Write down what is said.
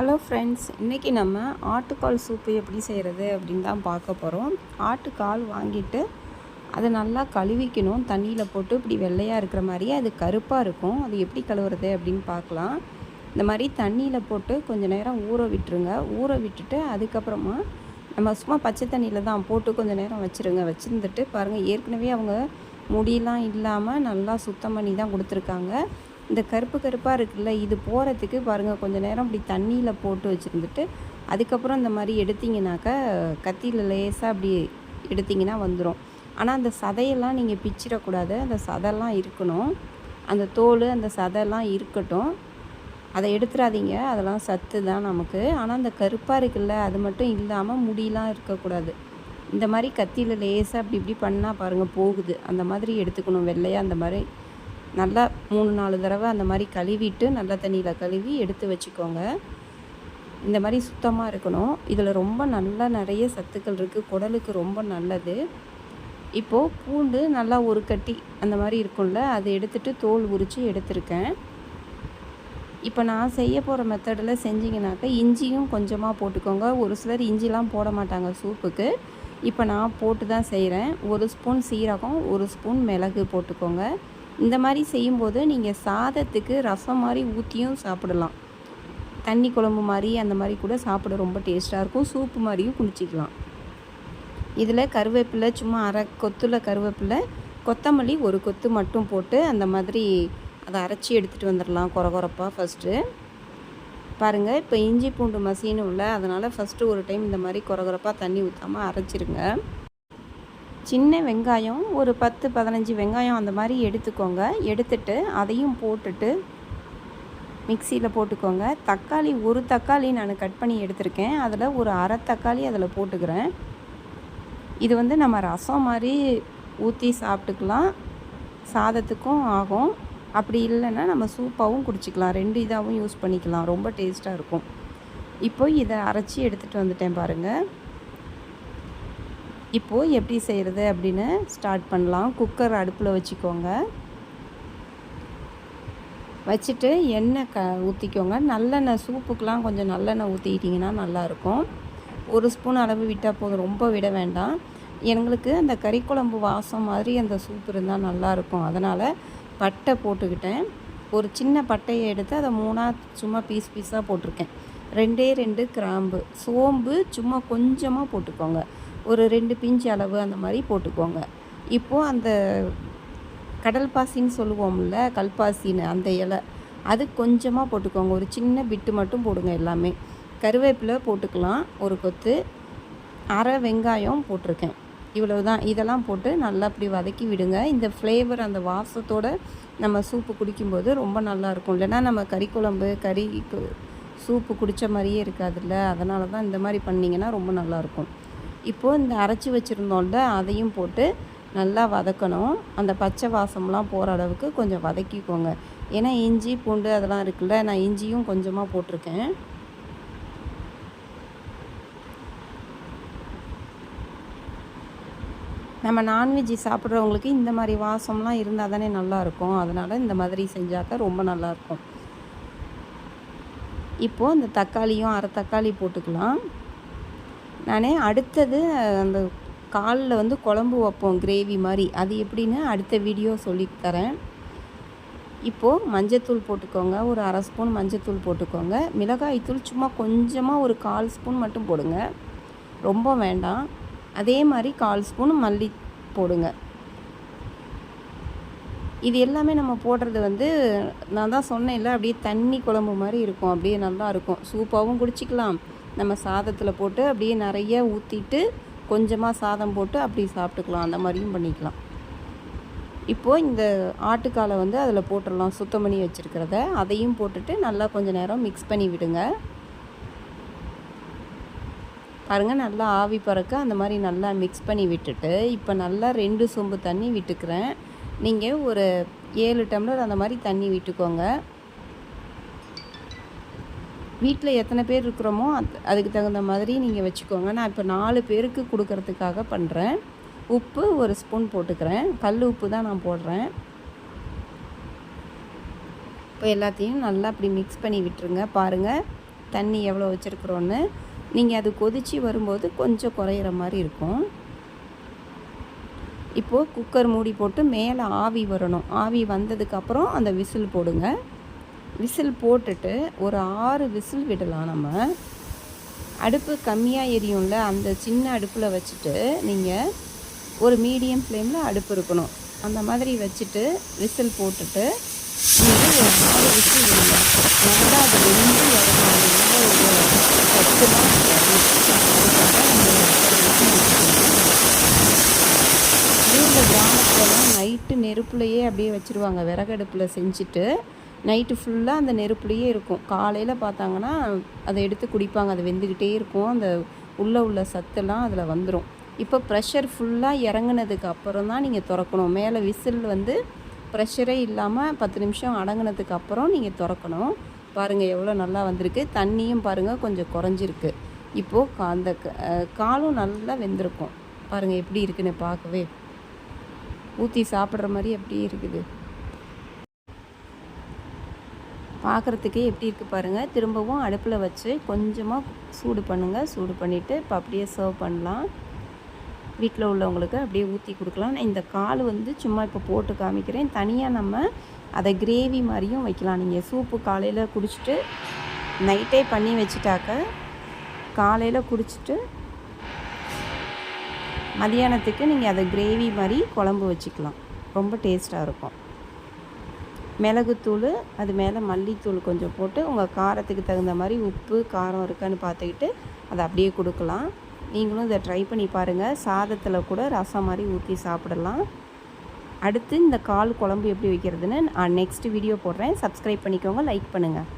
Hello friends இன்றைக்கி நம்ம ஆட்டுக்கால் சூப்பு எப்படி செய்கிறது அப்படின்னு தான் பார்க்க போகிறோம் ஆட்டுக்கால் வாங்கிட்டு அதை நல்லா கழுவிக்கணும். தண்ணியில் போட்டு இப்படி வெள்ளையாக இருக்கிற மாதிரியே அது கருப்பாக இருக்கும். அது எப்படி கழுவுறது அப்படின்னு பார்க்கலாம். இந்த மாதிரி தண்ணியில் போட்டு கொஞ்சம் நேரம் ஊற விட்டுருங்க. ஊற விட்டுட்டு அதுக்கப்புறமா நம்ம சும்மா பச்சை தண்ணியில் தான் போட்டு கொஞ்சம் நேரம் வச்சுருங்க. வச்சுருந்துட்டு பாருங்கள் ஏற்கனவே அவங்க முடியெல்லாம் இல்லாமல் நல்லா சுத்தம் பண்ணி தான் கொடுத்துருக்காங்க. இந்த கருப்பு கருப்பாக இருக்குல்ல இது போகிறதுக்கு பாருங்கள் கொஞ்சம் நேரம் இப்படி தண்ணியில் போட்டு வச்சுருந்துட்டு அதுக்கப்புறம் இந்த மாதிரி எடுத்திங்கனாக்கா கத்தியில் லேசாக அப்படி எடுத்திங்கன்னா வந்துடும் ஆனால் அந்த சதையெல்லாம் நீங்கள் பிச்சிடக்கூடாது. அந்த சதையெல்லாம் இருக்கணும். அந்த தோல் அந்த சதையெல்லாம் இருக்கட்டும். அதை எடுத்துடாதீங்க அதெல்லாம் சத்து தான் நமக்கு. ஆனால் அந்த கருப்பாக இருக்குல்ல அது மட்டும் இல்லாமல் முடியெலாம் இருக்கக்கூடாது. இந்த மாதிரி கத்தியில் லேசாக அப்படி இப்படி பண்ணால் பாருங்கள் போகுது. அந்த மாதிரி எடுத்துக்கணும். வெள்ளையாக அந்த மாதிரி நல்லா மூணு நாலு தடவை அந்த மாதிரி கழுவிட்டு நல்ல தண்ணியில் கழுவி எடுத்து வச்சுக்கோங்க. இந்த மாதிரி சுத்தமாக இருக்கணும். இதில் ரொம்ப நல்லா நிறைய சத்துக்கள் இருக்குது குடலுக்கு ரொம்ப நல்லது. இப்போது பூண்டு நல்லா ஒரு கட்டி அந்த மாதிரி இருக்கும்ல அதை எடுத்துகிட்டு தோல் உரித்து எடுத்திருக்கேன். இப்போ நான் செய்ய போகிற மெத்தடில் செஞ்சிங்கனாக்கா இஞ்சியும் கொஞ்சமாக போட்டுக்கோங்க. ஒரு சிலர் இஞ்சிலாம் போட மாட்டாங்க சூப்புக்கு. இப்போ நான் போட்டு தான் செய்கிறேன் ஒரு ஸ்பூன் சீரகம் ஒரு ஸ்பூன் மிளகு போட்டுக்கோங்க. இந்த மாதிரி செய்யும்போது நீங்கள் சாதத்துக்கு ரசம் மாதிரி ஊற்றியும் சாப்பிடலாம். தண்ணி குழம்பு மாதிரி அந்த மாதிரி கூட சாப்பிட ரொம்ப டேஸ்ட்டாக இருக்கும். சூப்பு மாதிரியும் குடிச்சிக்கலாம். இதில் கருவேப்பிலை சும்மா அரை கொத்தில் கருவேப்பிலை கொத்தமல்லி ஒரு கொத்து மட்டும் போட்டு அந்த மாதிரி அதை அரைச்சி எடுத்துகிட்டு வந்துடலாம் குறகுறப்பாக ஃபஸ்ட்டு பாருங்கள் இப்போ இஞ்சி பூண்டு மசின்னு உள்ள அதனால் ஃபஸ்ட்டு ஒரு டைம் இந்த மாதிரி குறகுறப்பாக தண்ணி ஊற்றாமல் அரைச்சிருங்க. சின்ன வெங்காயம் ஒரு பத்து பதினஞ்சு வெங்காயம் அந்த மாதிரி எடுத்துக்கோங்க. எடுத்துட்டு அதையும் போட்டுட்டு மிக்சியில் போட்டுக்கோங்க. தக்காளி ஒரு தக்காளி நான் கட் பண்ணி எடுத்திருக்கேன். அதில் ஒரு அரை தக்காளி அதில் போட்டுக்கிறேன். இது வந்து நம்ம ரசம் மாதிரி ஊற்றி சாப்பிட்டுக்கலாம். சாதத்துக்கும் ஆகும். அப்படி இல்லைன்னா நம்ம சூப்பாகவும் குடிச்சிக்கலாம். ரெண்டு இதாகவும் யூஸ் பண்ணிக்கலாம். ரொம்ப டேஸ்ட்டாக இருக்கும். இப்போ இதை அரைச்சி எடுத்துகிட்டு வந்துட்டேன் பாருங்கள் இப்போது எப்படி செய்கிறது அப்படின்னு ஸ்டார்ட் பண்ணலாம். குக்கர் அடுப்பில் வச்சுக்கோங்க. வச்சுட்டு எண்ணெய் க ஊற்றிக்கோங்க நல்லெண்ணெய் சூப்புக்கெலாம் கொஞ்சம் நல்லெண்ணெய் ஊற்றிக்கிட்டிங்கன்னா நல்லாயிருக்கும். ஒரு ஸ்பூன் அளவு விட்டால் போதும். ரொம்ப விட வேண்டாம். எங்களுக்கு அந்த கறி குழம்பு வாசம் மாதிரி அந்த சூப் இருந்தால் நல்லாயிருக்கும். அதனால் பட்டை போட்டுக்கிட்டேன். ஒரு சின்ன பட்டையை எடுத்து அதை மூணாக சும்மா பீஸ் பீஸாக போட்டிருக்கேன். ரெண்டே ரெண்டு கிராம்பு. சோம்பு சும்மா கொஞ்சமாக போட்டுக்கோங்க. ஒரு ரெண்டு பிஞ்சு அளவு அந்த மாதிரி போட்டுக்கோங்க. இப்போது அந்த கடல் பாசின்னு சொல்லுவோம்ல கல்பாசின்னு அந்த இலை அது கொஞ்சமாக போட்டுக்கோங்க. ஒரு சின்ன பிட்டு மட்டும் போடுங்க எல்லாமே. கருவேப்பிலை போட்டுக்கலாம் ஒரு கொத்து. அரை வெங்காயம் போட்டிருக்கேன். இவ்வளவு தான் இதெல்லாம் போட்டு நல்லா அப்படி வதக்கி விடுங்க. இந்த ஃப்ளேவர் அந்த வாசத்தோடு நம்ம சூப்பு குடிக்கும்போது ரொம்ப நல்லாயிருக்கும் இல்லைன்னா நம்ம கறி குழம்பு கறி சூப்பு குடித்த மாதிரியே இருக்காதுல்ல. அதனால தான் இந்த மாதிரி பண்ணிங்கன்னா ரொம்ப நல்லாயிருக்கும் இப்போது இந்த அரைச்சி வச்சுருந்தோம்ல அதையும் போட்டு நல்லா வதக்கணும். அந்த பச்சை வாசம்லாம் போகிற அளவுக்கு கொஞ்சம் வதக்கிக்கோங்க. ஏன்னா இஞ்சி பூண்டு அதெல்லாம் இருக்குல்ல நான் இஞ்சியும் கொஞ்சமாக போட்டிருக்கேன். நம்ம நான்வெஜ் சாப்பிட்றவங்களுக்கு இந்த மாதிரி வாசம்லாம் இருந்தால் தானே நல்லாயிருக்கும் அதனால் இந்த மாதிரி செஞ்சாக்க ரொம்ப நல்லாயிருக்கும் இப்போது இந்த தக்காளியும் அரை தக்காளி போட்டுக்கலாம். நான் அடுத்தது அந்த காலில் வந்து குழம்பு வைப்போம் கிரேவி மாதிரி. அது எப்படின்னு அடுத்த வீடியோ சொல்லித்தரேன் இப்போது மஞ்சத்தூள் போட்டுக்கோங்க. ஒரு அரை ஸ்பூன் மஞ்சத்தூள் போட்டுக்கோங்க. மிளகாய்த்தூள் சும்மா கொஞ்சமாக ஒரு கால் ஸ்பூன் மட்டும் போடுங்க. ரொம்ப வேண்டாம். அதே மாதிரி கால் ஸ்பூன் மல்லி போடுங்க. இது எல்லாமே நம்ம போடுறது வந்து நான் தான் சொன்னேன்ல அப்படியே தண்ணி குழம்பு மாதிரி இருக்கும். அப்படியே நல்லா இருக்கும். சூப்பாகவும் குடிச்சிக்கலாம். நம்ம சாதத்தில் போட்டு அப்படியே நிறைய ஊற்றிட்டு கொஞ்சமாக சாதம் போட்டு அப்படி சாப்பிட்டுக்கலாம். அந்த மாதிரியும் பண்ணிக்கலாம். இப்போது இந்த ஆட்டுக்காலை வந்து அதில் போட்டுடலாம். சுத்தம் பண்ணி வச்சுருக்கிறத. அதையும் போட்டுட்டு நல்லா கொஞ்சம் நேரம் மிக்ஸ் பண்ணி விடுங்க. பாருங்கள் நல்லா ஆவி பறக்க அந்த மாதிரி நல்லா மிக்ஸ் பண்ணி விட்டுட்டு இப்போ நல்லா ரெண்டு சொம்பு தண்ணி விட்டுக்கிறேன். நீங்கள் ஒரு ஏழு டம்ளர் அந்த மாதிரி தண்ணி விட்டுக்கோங்க. வீட்டில் எத்தனை பேர் இருக்கிறோமோ அதுக்கு தகுந்த மாதிரி நீங்கள் வச்சுக்கோங்க. நான் இப்போ நாலு பேருக்கு கொடுக்கறதுக்காக பண்ணுறேன் உப்பு ஒரு ஸ்பூன் போட்டுக்கிறேன். கல் உப்பு தான் நான் போடுறேன். இப்போ எல்லாத்தையும் நல்லா அப்படி மிக்ஸ் பண்ணி விட்டுருங்க. பாருங்கள் தண்ணி எவ்வளோ வச்சுருக்குறோன்னு. நீங்கள் அது கொதித்து வரும்போது கொஞ்சம் குறையிற மாதிரி இருக்கும். இப்போது குக்கர் மூடி போட்டு மேலே ஆவி வரணும். ஆவி வந்ததுக்கப்புறம் அந்த விசில் போடுங்க. விசில் போட்டுட்டு ஒரு ஆறு விசில் விடலாம் நம்ம. அடுப்பு கம்மியாக எரியும்ல அந்த சின்ன அடுப்பில் வச்சுட்டு நீங்கள் ஒரு மீடியம் ஃப்ளேமில் அடுப்பு இருக்கணும். அந்த மாதிரி வச்சுட்டு விசில் போட்டுட்டு நீங்கள் ஒரு ஆறு விசில் விடுங்க. நல்லா அது வெந்து வரணும் நல்ல கிராமத்துலலாம் நைட்டு நெருப்புலையே அப்படியே வச்சுருவாங்க. விறகடுப்பில் செஞ்சுட்டு நைட்டு ஃபுல்லாக அந்த நெருப்புலையே இருக்கும். காலையில் பார்த்தாங்கன்னா அதை எடுத்து குடிப்பாங்க. அது வெந்துக்கிட்டே இருக்கும். அந்த உள்ளே உள்ள சத்தெல்லாம் அதில் வந்துடும் இப்போ ப்ரெஷர் ஃபுல்லாக இறங்குனதுக்கு அப்புறம் தான் நீங்கள் திறக்கணும். மேலே விசில் வந்து ப்ரெஷரே இல்லாமல் பத்து நிமிஷம் அடங்கினதுக்கு அப்புறம் நீங்கள் திறக்கணும். பாருங்கள் எவ்வளோ நல்லா வந்திருக்கு. தண்ணியும் பாருங்கள் கொஞ்சம் குறைஞ்சிருக்கு. இப்போது அந்த க- காலும் நல்லா வெந்திருக்கும். பாருங்கள் எப்படி இருக்குன்னு பார்க்கவே. ஊற்றி சாப்பிட்ற மாதிரி அப்படியே இருக்குது. பார்க்குறதுக்கே எப்படி இருக்குது பாருங்கள் திரும்பவும் அடுப்பில் வச்சு கொஞ்சமாக சூடு பண்ணுங்கள் சூடு பண்ணிவிட்டு இப்போ அப்படியே சர்வ் பண்ணலாம். வீட்டில் உள்ளவங்களுக்கு அப்படியே ஊற்றி கொடுக்கலாம். இந்த கால் வந்து சும்மா இப்போ போட்டு காமிக்கிறேன். தனியாக நம்ம அதை கிரேவி மாதிரியும் வைக்கலாம். நீங்கள் சூப்பு காலையில் குடிச்சிட்டு நைட்டே பண்ணி வச்சுட்டாக்க காலையில் குடிச்சிட்டு மதியானத்துக்கு நீங்கள் அதை கிரேவி மாதிரி குழம்பு வச்சுக்கலாம். ரொம்ப டேஸ்ட்டாக இருக்கும். மிளகுத்தூள் அது மேலே மல்லித்தூள் கொஞ்சம் போட்டு உங்கள் காரத்துக்கு தகுந்த மாதிரி உப்பு காரம் இருக்கான்னு பார்த்துக்கிட்டு அதை அப்படியே கொடுக்கலாம். நீங்களும் இதை ட்ரை பண்ணி பாருங்கள் சாதத்தில் கூட ரசம் மாதிரி ஊற்றி சாப்பிடலாம். அடுத்து இந்த கால் குழம்பு எப்படி வைக்கிறதுன்னு நான் நெக்ஸ்ட் வீடியோ போடுறேன். சப்ஸ்கிரைப் பண்ணிக்கோங்க லைக் பண்ணுங்கள்